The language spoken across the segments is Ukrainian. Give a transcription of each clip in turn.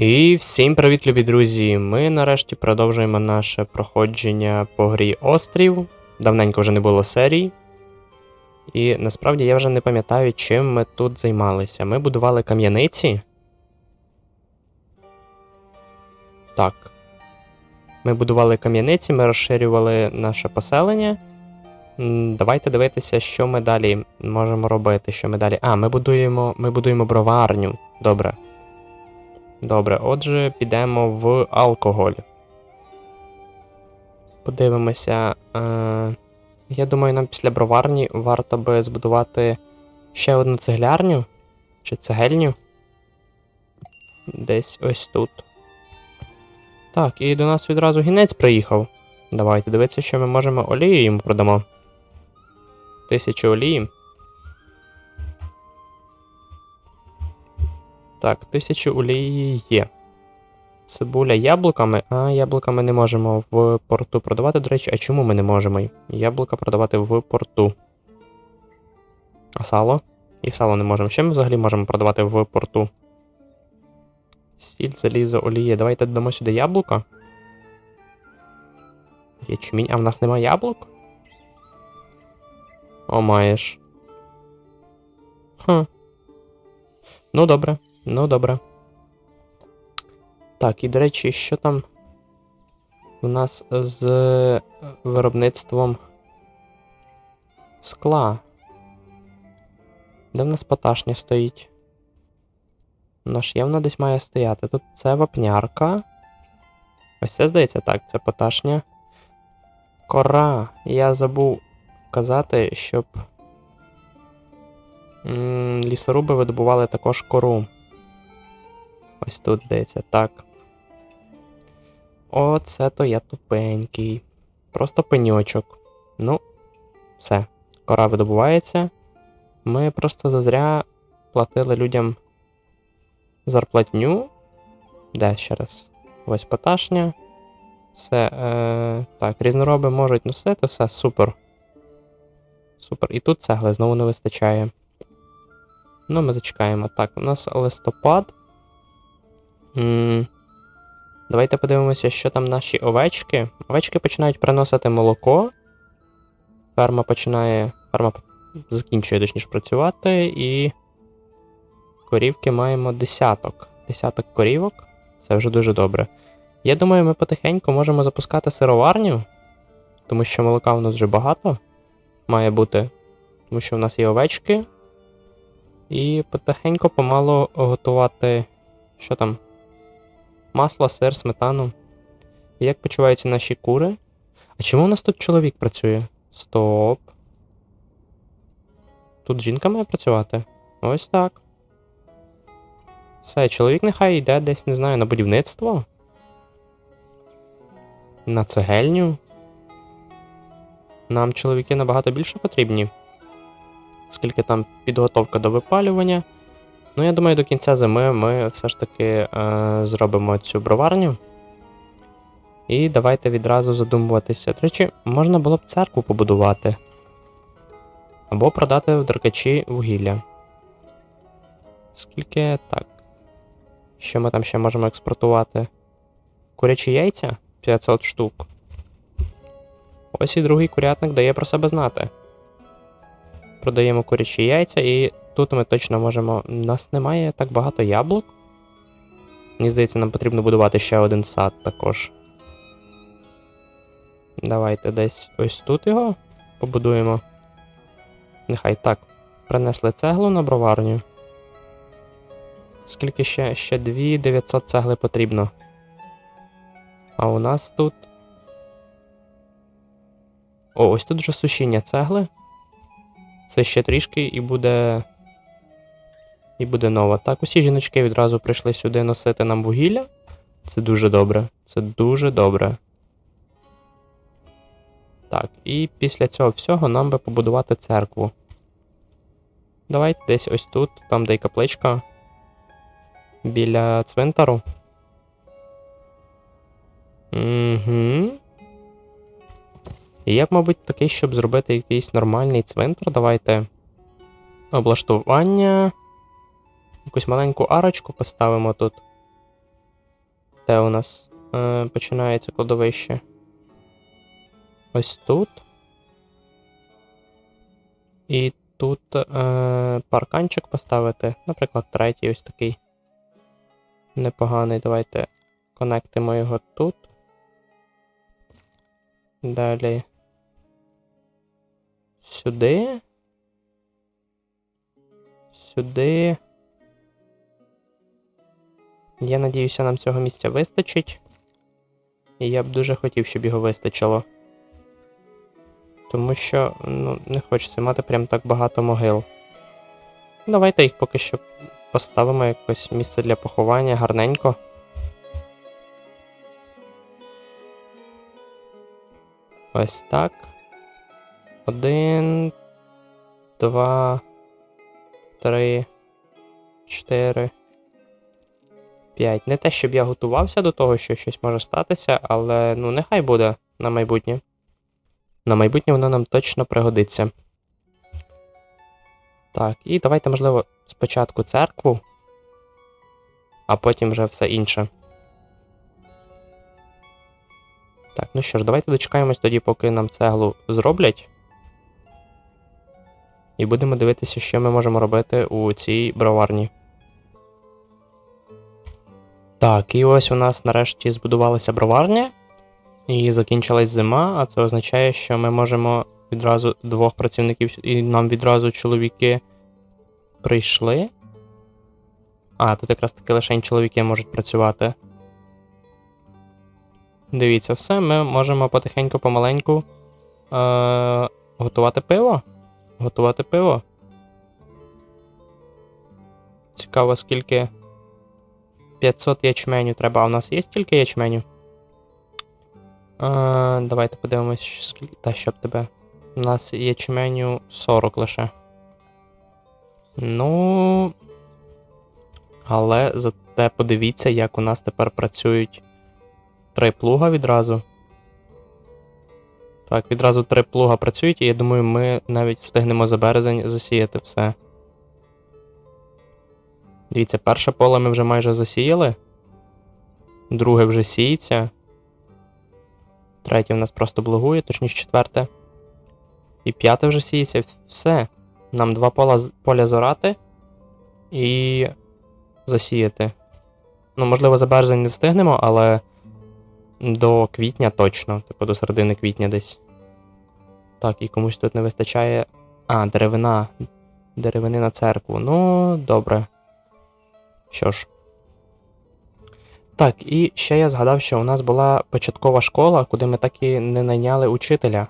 І всім привіт, любі друзі! Ми нарешті продовжуємо наше проходження по грі Острів. Давненько вже не було серій. І насправді я вже не пам'ятаю, чим ми тут займалися. Ми будували кам'яниці. Так. Ми будували кам'яниці, ми розширювали наше поселення. Давайте дивитися, що ми далі можемо робити. Що ми далі. А, ми будуємо, ми будуємо броварню. Добре. Добре, отже, підемо в алкоголь. Подивимося. Е, я думаю, нам після броварні варто би збудувати ще одну цеглярню чи цегельню. Десь ось тут. Так, і до нас відразу гінець приїхав. Давайте дивитися, що ми можемо олію йому продамо. Тисячу олії. Так, тисячу олії є. Цибуля яблуками. А, яблука ми не можемо в порту продавати. До речі, а чому ми не можемо яблука продавати в порту? А сало? І сало не можемо. Що ми взагалі можемо продавати в порту? Сіль, залізо, олія. Давайте додамо сюди яблука. Ячмінь. А в нас нема яблук? О, маєш. Хм. Ну, добре. Ну, добре. Так, і до речі, що там у нас з е, виробництвом скла? Де в нас поташня стоїть? Вона ж явно десь має стояти. Тут це вапнярка. Ось це здається, так, це поташня. Кора. Я забув казати, щоб. Лісоруби видобували також кору. Ось тут, здається, так. Оце то я тупенький. Просто пеньочок. Ну, все. Кора видобувається. Ми просто зазря платили людям зарплатню. Де ще раз? Ось поташня. Все. Е, так, різнороби можуть носити, все, супер. Супер. І тут цегли знову не вистачає. Ну, ми зачекаємо. Так, у нас листопад. М, Давайте подивимося, що там наші овечки. Овечки починають приносити молоко. Ферма починає. Ферма закінчує точніше працювати, і корівки маємо десяток. Десяток корівок. Це вже дуже добре. Я думаю, ми потихеньку можемо запускати сироварню, тому що молока у нас вже багато має бути. Тому що в нас є овечки. І потихеньку помалу готувати. Що там? Масло, сир, сметану. Як почуваються наші кури? А чому у нас тут чоловік працює? Стоп. Тут жінка має працювати? Ось так. Все, чоловік нехай йде десь, не знаю, на будівництво. На цегельню. Нам чоловіки набагато більше потрібні. Скільки там підготовка до випалювання. Ну, я думаю, до кінця зими ми все ж таки е, зробимо цю броварню. І давайте відразу задумуватися. До речі, можна було б церкву побудувати. Або продати в деркачі вугілля. Скільки так. Що ми там ще можемо експортувати? Курячі яйця 500 штук. Ось і другий курятник дає про себе знати. Продаємо курячі яйця, і тут ми точно можемо. У нас немає так багато яблук. Мені здається, нам потрібно будувати ще один сад також. Давайте десь ось тут його побудуємо. Нехай так. Принесли цеглу на броварню. Скільки ще? Ще 2900 цегли потрібно. А у нас тут. О, ось тут вже сушіння цегли. Це ще трішки і буде. І буде нова. Так, усі жіночки відразу прийшли сюди носити нам вугілля. Це дуже добре. Це дуже добре. Так, і після цього всього нам би побудувати церкву. Давайте десь ось тут, там де й капличка. Біля цвинтару. Угу. І я б, мабуть, такий, щоб зробити якийсь нормальний цвинтар. Давайте. Облаштування. Якусь маленьку арочку поставимо тут. де у нас е, починається кладовище? Ось тут. І тут е, парканчик поставити. Наприклад, третій ось такий. Непоганий. Давайте конектимо його тут. Далі. Сюди. Сюди. Я надіюся, нам цього місця вистачить. І я б дуже хотів, щоб його вистачило. Тому що, ну, не хочеться мати прям так багато могил. Давайте їх поки що поставимо якось місце для поховання гарненько. Ось так. Один, два, три, чотири. 5. Не те, щоб я готувався до того, що щось може статися, але ну нехай буде на майбутнє. На майбутнє воно нам точно пригодиться. Так, і давайте, можливо, спочатку церкву, а потім вже все інше. Так, ну що ж, давайте дочекаємось тоді, поки нам цеглу зроблять. І будемо дивитися, що ми можемо робити у цій броварні. Так, і ось у нас нарешті збудувалася броварня, і закінчилась зима, а це означає, що ми можемо відразу двох працівників, і нам відразу чоловіки прийшли. А, тут якраз таки лише чоловіки можуть працювати. Дивіться, все, ми можемо потихеньку помаленьку е- готувати пиво. Готувати пиво. Цікаво, скільки. 500 ячменю треба. А у нас є стільки ячменю? А, давайте подивимось, скільки. Та щоб тебе. У нас ячменю 40 лише. Ну. Але зате подивіться, як у нас тепер працюють три плуга відразу. Так, відразу три плуга працюють, і я думаю, ми навіть встигнемо за березень засіяти все. Дивіться, перше поле ми вже майже засіяли. Друге вже сіється. Третє в нас просто благує, точніше четверте. І п'яте вже сіється. Все. Нам два поля, поля зорати і засіяти. Ну, можливо, за березень не встигнемо, але до квітня точно, типу до середини квітня десь. Так, і комусь тут не вистачає. А, деревина. Деревини на церкву. Ну, добре. Що ж. Так, і ще я згадав, що у нас була початкова школа, куди ми так і не найняли учителя.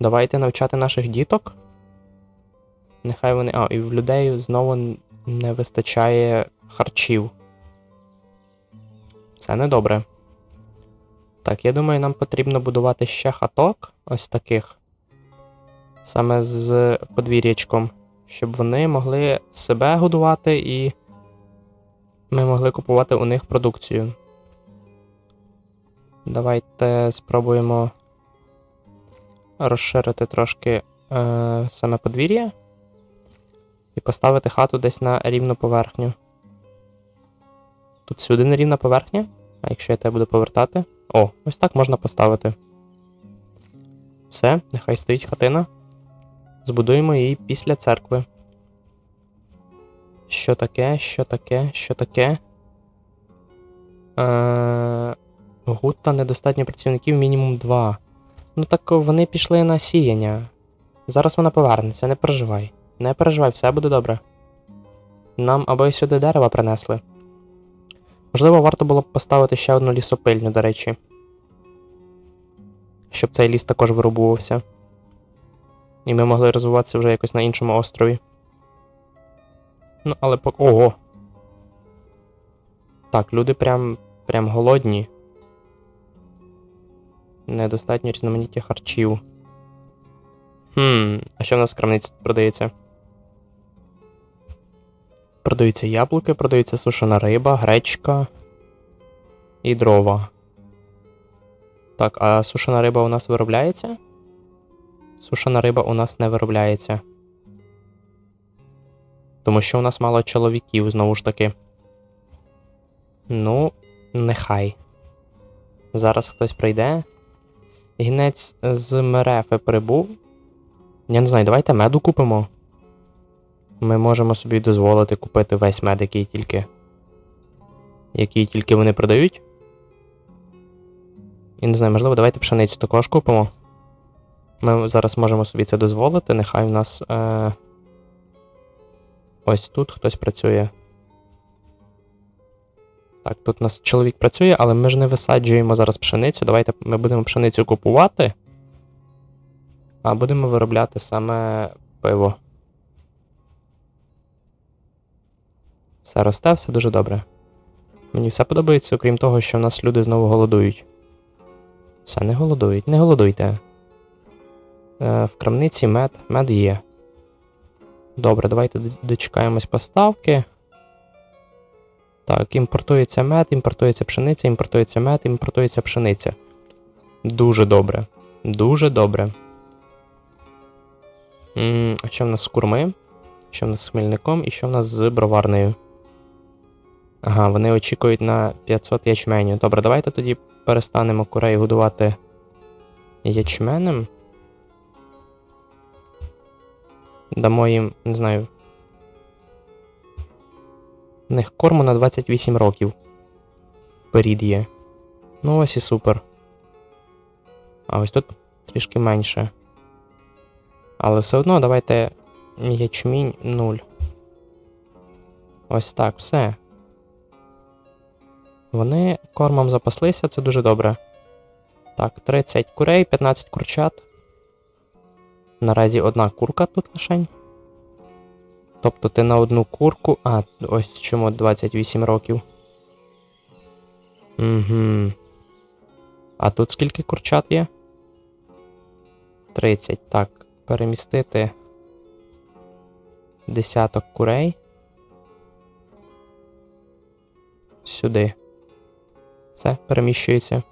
Давайте навчати наших діток. Нехай вони. А, і в людей знову не вистачає харчів. Це недобре. Так, я думаю, нам потрібно будувати ще хаток ось таких. Саме з подвір'ячком, щоб вони могли себе годувати і ми могли купувати у них продукцію. Давайте спробуємо розширити трошки е, саме подвір'я і поставити хату десь на рівну поверхню. Тут сюди не рівна поверхня, а якщо я тебе буду повертати. О, ось так можна поставити. Все, нехай стоїть хатина. Збудуємо її після церкви. Що таке, що таке, що таке? Е, Гута недостатньо працівників мінімум 2. Ну так вони пішли на сіяння. Зараз вона повернеться, не переживай. Не переживай, все буде добре. Нам або сюди дерева принесли. Можливо, варто було б поставити ще одну лісопильню, до речі. Щоб цей ліс також вирубувався. І ми могли розвиватися вже якось на іншому острові. Ну, але по. Ого! Так, люди прям прям голодні. Недостатньо різноманіття харчів. Хм, а що в нас в крамниці продається? Продаються яблуки, продаються сушена риба, гречка і дрова. Так, а сушена риба у нас виробляється? Сушена риба у нас не виробляється. Тому що у нас мало чоловіків, знову ж таки. Ну, Нехай. Зараз хтось прийде. Гінець з Мерефи прибув. Я не знаю, давайте меду купимо. Ми можемо собі дозволити купити весь мед, який тільки. Який тільки вони продають. І не знаю, можливо, давайте пшеницю також купимо. Ми зараз можемо собі це дозволити. Нехай в нас. Е... Ось тут хтось працює. Так, тут у нас чоловік працює, але ми ж не висаджуємо зараз пшеницю. Давайте ми будемо пшеницю купувати. А будемо виробляти саме пиво. Все росте, все дуже добре. Мені все подобається, окрім того, що в нас люди знову голодують. Все, не голодують, не голодуйте. Е, в крамниці мед, мед є. Добре, давайте дочекаємось поставки. Так, імпортується мед, імпортується пшениця, імпортується мед, імпортується пшениця. Дуже добре. Дуже добре. М, а що в нас з курми? Що в нас з хмельником і що в нас з броварнею? Ага, вони очікують на 500 ячменю. Добре, давайте тоді перестанемо курей годувати ячменем. Дамо їм, не знаю. В них корму на 28 років. Перід є. Ну ось і супер. А ось тут трішки менше. Але все одно давайте ячмінь 0. Ось так, все. Вони кормом запаслися, це дуже добре. Так, 30 курей, 15 курчат. Наразі одна курка тут лишень. Тобто ти на одну курку. А, ось чому 28 років. Угу. А тут скільки курчат є? 30. Так, перемістити десяток курей. Сюди. Все, переміщується.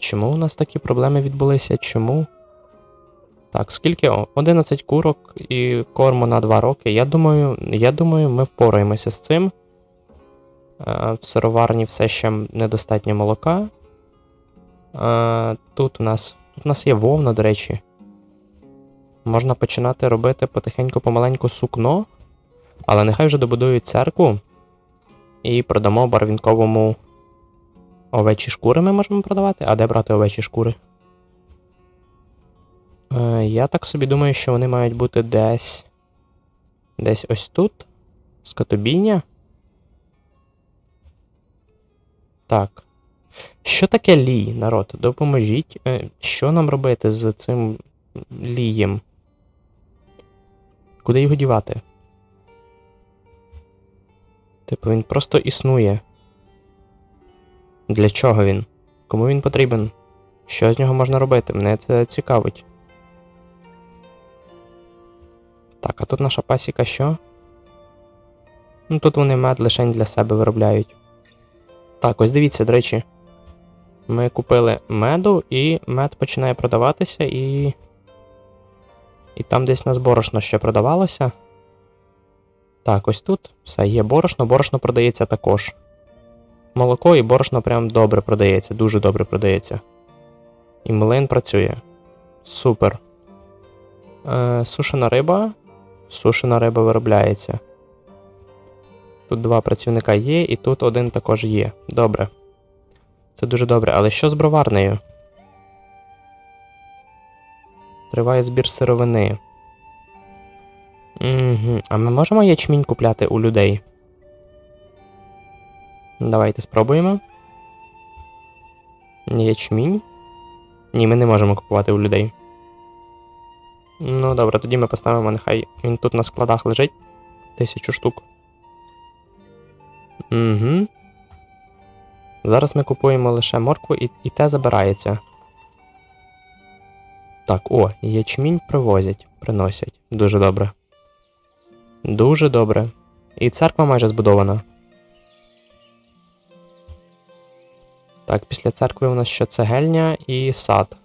Чому у нас такі проблеми відбулися? Чому? Так, скільки? 11 курок і корму на 2 роки. Я думаю, я думаю, ми впораємося з цим. Е, В сироварні все ще недостатньо молока. Е, Тут у нас. Тут у нас є вовна, до речі. Можна починати робити потихеньку помаленьку сукно. Але нехай вже добудують церкву. І продамо барвінковому овечі шкури ми можемо продавати. А де брати овечі шкури? Е, я так собі думаю, що вони мають бути десь. Десь ось тут. Скотобійня. Так. Що таке лій, народ? Допоможіть. Е, Що нам робити з цим лієм? Куди його дівати? Типу, він просто існує. Для чого він? Кому він потрібен? Що з нього можна робити? Мене це цікавить. Так, а тут наша пасіка що? Ну тут вони мед лишень для себе виробляють. Так, ось дивіться, до речі. Ми купили меду, і мед починає продаватися, і. І там десь на борошно ще продавалося. Так, ось тут все є борошно, борошно продається також. Молоко і борошно прям добре продається, дуже добре продається. І млин працює. Супер. Е, сушена риба. Сушена риба виробляється. Тут два працівника є, і тут один також є. Добре. Це дуже добре. Але що з броварнею? Триває збір сировини. Угу. А ми можемо ячмінь купляти у людей? Давайте спробуємо. Ячмінь. Ні, ми не можемо купувати у людей. Ну добре, тоді ми поставимо, нехай він тут на складах лежить. Тисячу штук. Угу. Зараз ми купуємо лише моркву і, і те забирається. Так, о, ячмінь привозять, приносять. Дуже добре. Дуже добре. І церква майже збудована. Так, після церкви у нас ще цегельня і сад.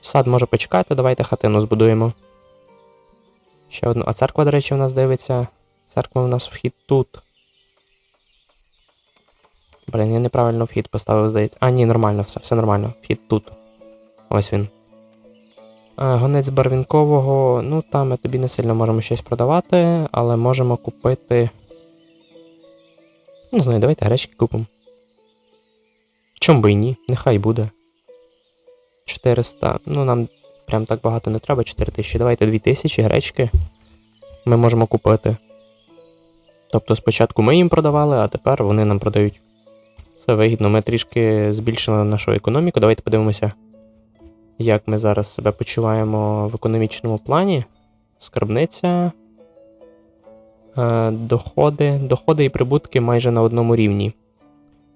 Сад може почекати, давайте хатину збудуємо. Ще одну. А церква, до речі, у нас дивиться. Церква у нас вхід тут. Блін, я неправильно вхід поставив, здається. А, ні, нормально, все, все нормально. Вхід тут. Ось він. А, гонець барвінкового, ну там ми тобі не сильно можемо щось продавати, але можемо купити. Не знаю, давайте гречки купимо. Чом би і ні, нехай буде. 400. Ну, нам прям так багато не треба, 4000. Давайте 2000 гречки. Ми можемо купити. Тобто спочатку ми їм продавали, а тепер вони нам продають. Все вигідно, ми трішки збільшили нашу економіку. Давайте подивимося, як ми зараз себе почуваємо в економічному плані. Скарбниця. Е, доходи. Доходи і прибутки майже на одному рівні.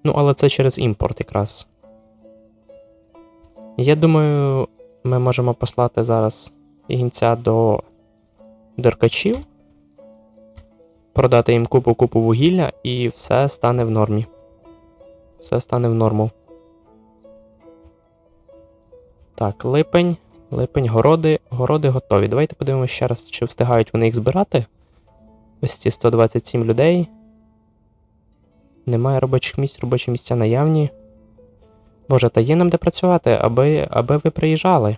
Ну, але це через імпорт якраз. Я думаю, ми можемо послати зараз гінця до деркачів, продати їм купу-купу вугілля, і все стане в нормі. Все стане в норму. Так, липень. Липень, городи. Городи готові. Давайте подивимося ще раз, чи встигають вони їх збирати. Ось ці 127 людей. Немає робочих місць, робочі місця наявні. Боже, та є нам де працювати, аби, аби ви приїжджали.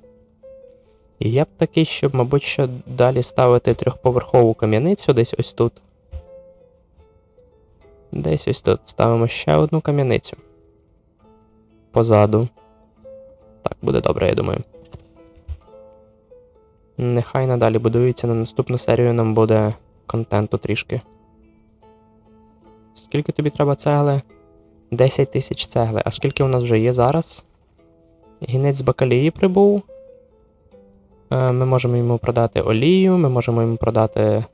І я б такий, щоб, мабуть, що далі ставити трьохповерхову кам'яницю десь ось тут. Десь ось тут ставимо ще одну кам'яницю. Позаду. Так, буде добре, я думаю. Нехай надалі будується на наступну серію нам буде контенту трішки. Скільки тобі треба цегли? 10 тисяч цегли. А скільки у нас вже є зараз? Гінець з бакалії прибув. Е, Ми можемо йому продати олію, ми можемо йому продати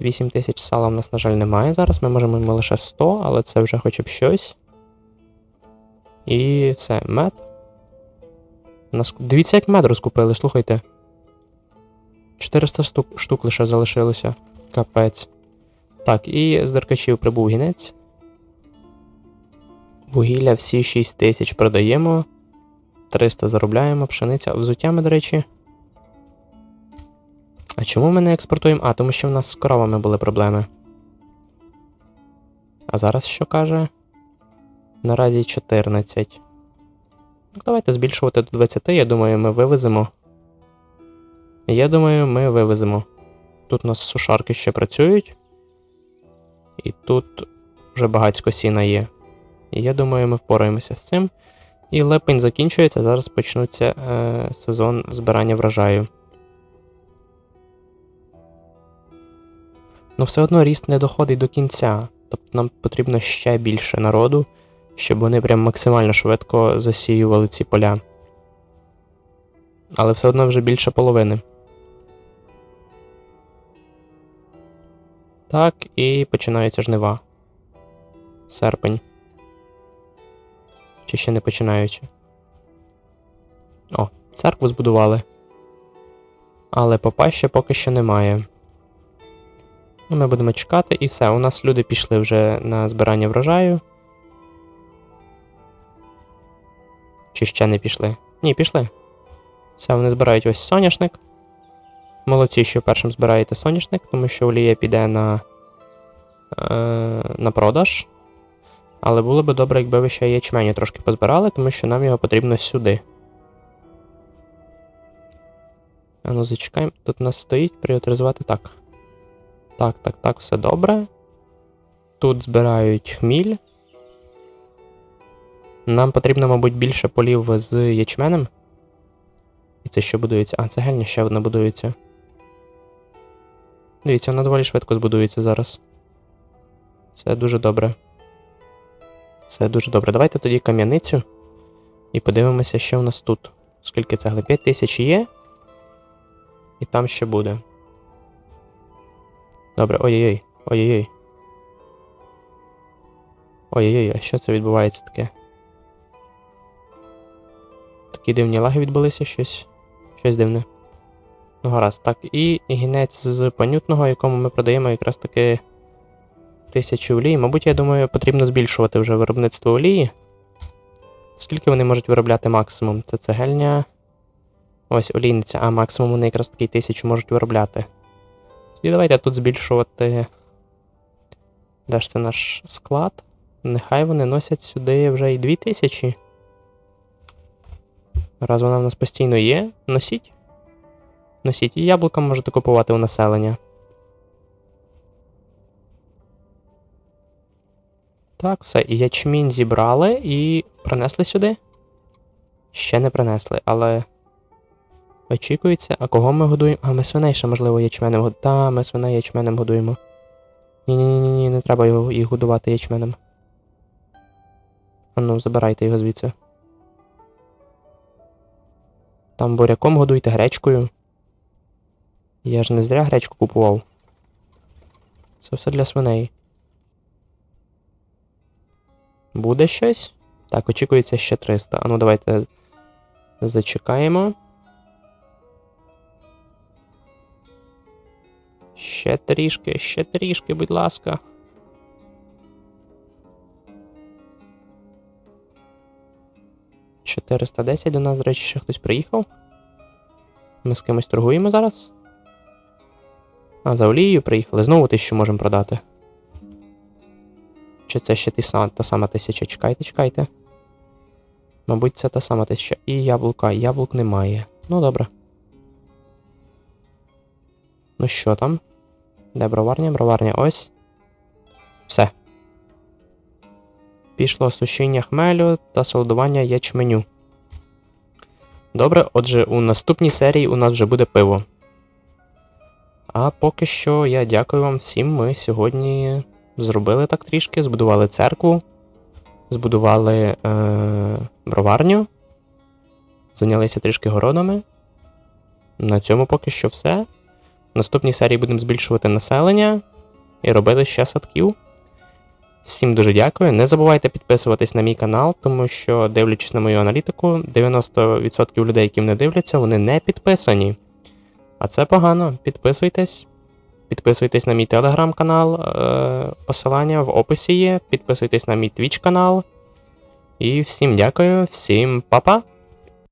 8 тисяч сала у нас, на жаль, немає зараз. Ми можемо йому лише 100, але це вже хоча б щось. І все, мед. Нас... Дивіться, як мед розкупили, слухайте. 400 штук, штук лише залишилося. Капець. Так, і з деркачів прибув гінець. Вугілля всі 6 тисяч продаємо. 300 заробляємо, пшениця. Взуття ми, до речі. А чому ми не експортуємо? А, тому що в нас з коровами були проблеми. А зараз що каже? Наразі 14. Ну, Давайте збільшувати до 20, я думаю, ми вивеземо. Я думаю, ми вивеземо. Тут у нас сушарки ще працюють. І тут вже багатько сіна є. І я думаю, ми впораємося з цим. І липень закінчується, зараз почнуться е, сезон збирання врожаю. Ну все одно ріст не доходить до кінця. Тобто нам потрібно ще більше народу, щоб вони прям максимально швидко засіювали ці поля. Але все одно вже більше половини. Так, і починаються жнива. Серпень. Чи ще не починаючи. О, церкву збудували. Але попа ще поки що немає. Ну, Ми будемо чекати і все. У нас люди пішли вже на збирання врожаю. Чи ще не пішли? Ні, пішли. Все, вони збирають ось соняшник. Молодці, що першим збираєте соняшник, тому що олія піде на, е, на продаж. Але було би добре, якби ви ще ячменю трошки позбирали, тому що нам його потрібно сюди. А ну зачекаємо. Тут у нас стоїть пріоритизувати так. Так, так, так, все добре. Тут збирають хміль. Нам потрібно, мабуть, більше полів з ячменем. І це що будується? А, це гельня ще одна будується. Дивіться, вона доволі швидко збудується зараз. Це дуже добре. Це дуже добре. Давайте тоді кам'яницю. І подивимося, що в нас тут. Скільки цегли? 5 тисяч є. І там ще буде. Добре, ой-ой-ой. Ой-ой-ой. Ой-ой-ой, а що це відбувається таке? Такі дивні лаги відбулися щось. Щось дивне. Ну, гаразд, так. І гінець з панютного, якому ми продаємо якраз таки тисячу олії. Мабуть, я думаю, потрібно збільшувати вже виробництво олії. Скільки вони можуть виробляти максимум? Це цегельня. Ось олійниця, а максимум вони якраз таки тисячу можуть виробляти. І давайте тут збільшувати. Де ж це наш склад? Нехай вони носять сюди вже і 2000. Раз вона в нас постійно є, носіть. Носіть. І яблука можете купувати у населення. Так, все, і ячмінь зібрали і принесли сюди. Ще не принесли, але. Очікується, а кого ми годуємо? А, ми свиней ще, можливо, ячменем годуємо. Та, ми свиней ячменем годуємо. Ні-ні-ні, не треба його, їх годувати ячменем. А ну, забирайте його звідси. Там буряком годуйте гречкою. Я ж не зря гречку купував. Це все для свиней. Буде щось? Так, очікується ще 300. А ну давайте зачекаємо. Ще трішки, ще трішки, будь ласка. Чотириста десять до нас, до речі, ще хтось приїхав. Ми з кимось торгуємо зараз. А, за олією приїхали. Знову тисячу можемо продати. Чи це ще та сама тисяча? Чекайте, чекайте. Мабуть, це та сама тисяча. І яблука. Яблук немає. Ну, добре. Ну що там? Де броварня? Броварня ось. Все. Пішло сушіння хмелю та солодування ячменю. Добре, отже, у наступній серії у нас вже буде пиво. А поки що я дякую вам всім. Ми сьогодні зробили так трішки, збудували церкву, збудували е- броварню, зайнялися трішки городами. На цьому поки що все. В наступній серії будемо збільшувати населення і робити ще садків. Всім дуже дякую. Не забувайте підписуватись на мій канал, тому що, дивлячись на мою аналітику, 90% людей, які мене дивляться, вони не підписані. А це погано. Підписуйтесь. Підписуйтесь на мій телеграм-канал, е- посилання в описі є. Підписуйтесь на мій твіч канал. І всім дякую, всім па-па!